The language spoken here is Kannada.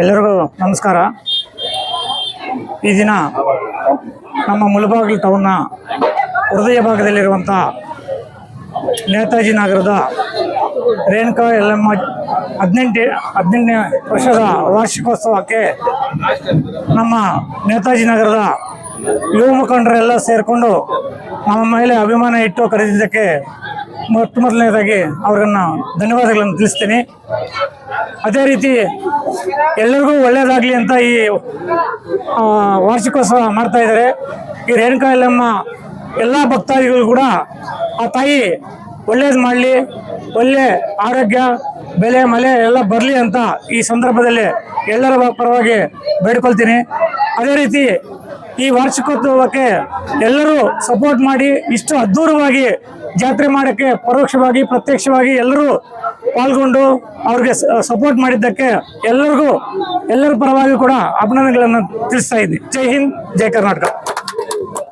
ಎಲ್ಲರಿಗೂ ನಮಸ್ಕಾರ. ಈ ದಿನ ನಮ್ಮ ಮುಳಬಾಗಿಲು ಟೌನ್ನ ಹೃದಯ ಭಾಗದಲ್ಲಿರುವಂಥ ನೇತಾಜಿ ನಗರದ ರೇಣುಕಾ ಎಲ್ಲಮ್ಮ ಹದಿನೆಂಟು, ಹದಿನೆಂಟನೇ ವರ್ಷದ ವಾರ್ಷಿಕೋತ್ಸವಕ್ಕೆ ನಮ್ಮ ನೇತಾಜಿ ನಗರದ ಯುವ ಮುಖಂಡರೆಲ್ಲ ಸೇರಿಕೊಂಡು ನಮ್ಮ ಮೇಲೆ ಅಭಿಮಾನ ಇಟ್ಟು ಕರೆದಿದ್ದಕ್ಕೆ ಮೊಟ್ಟ ಮೊದಲನೇದಾಗಿ ಅವ್ರನ್ನ ಧನ್ಯವಾದಗಳನ್ನು ತಿಳಿಸ್ತೀನಿ. ಅದೇ ರೀತಿ ಎಲ್ಲರಿಗೂ ಒಳ್ಳೆಯದಾಗಲಿ ಅಂತ ಈ ವಾರ್ಷಿಕೋತ್ಸವ ಮಾಡ್ತಾ ಇದ್ದಾರೆ. ಈ ರೇಣುಕಾ ಯಲ್ಲಮ್ಮ ಎಲ್ಲ ಭಕ್ತಾದಿಗಳು ಕೂಡ ಆ ತಾಯಿ ಒಳ್ಳೇದು ಮಾಡಲಿ, ಒಳ್ಳೆ ಆರೋಗ್ಯ, ಬೆಲೆ, ಮಳೆ ಎಲ್ಲ ಬರಲಿ ಅಂತ ಈ ಸಂದರ್ಭದಲ್ಲಿ ಎಲ್ಲರ ಪರವಾಗಿ ಬೇಡ್ಕೊಳ್ತೀನಿ. ಅದೇ ರೀತಿ ಈ ವಾರ್ಷಿಕೋತ್ಸವಕ್ಕೆ ಎಲ್ಲರೂ ಸಪೋರ್ಟ್ ಮಾಡಿ, ಇಷ್ಟು ಅದ್ಧೂರವಾಗಿ ಜಾತ್ರೆ ಮಾಡೋಕ್ಕೆ ಪರೋಕ್ಷವಾಗಿ, ಪ್ರತ್ಯಕ್ಷವಾಗಿ ಎಲ್ಲರೂ ಪಾಲ್ಗೊಂಡು ಅವ್ರಿಗೆ ಸಪೋರ್ಟ್ ಮಾಡಿದ್ದಕ್ಕೆ ಎಲ್ಲರಿಗೂ, ಎಲ್ಲರ ಪರವಾಗಿ ಕೂಡ ಅಭಿನಂದನೆಗಳನ್ನು ತಿಳಿಸ್ತಾ ಇದ್ದೀನಿ. ಜೈ ಹಿಂದ್, ಜೈ ಕರ್ನಾಟಕ.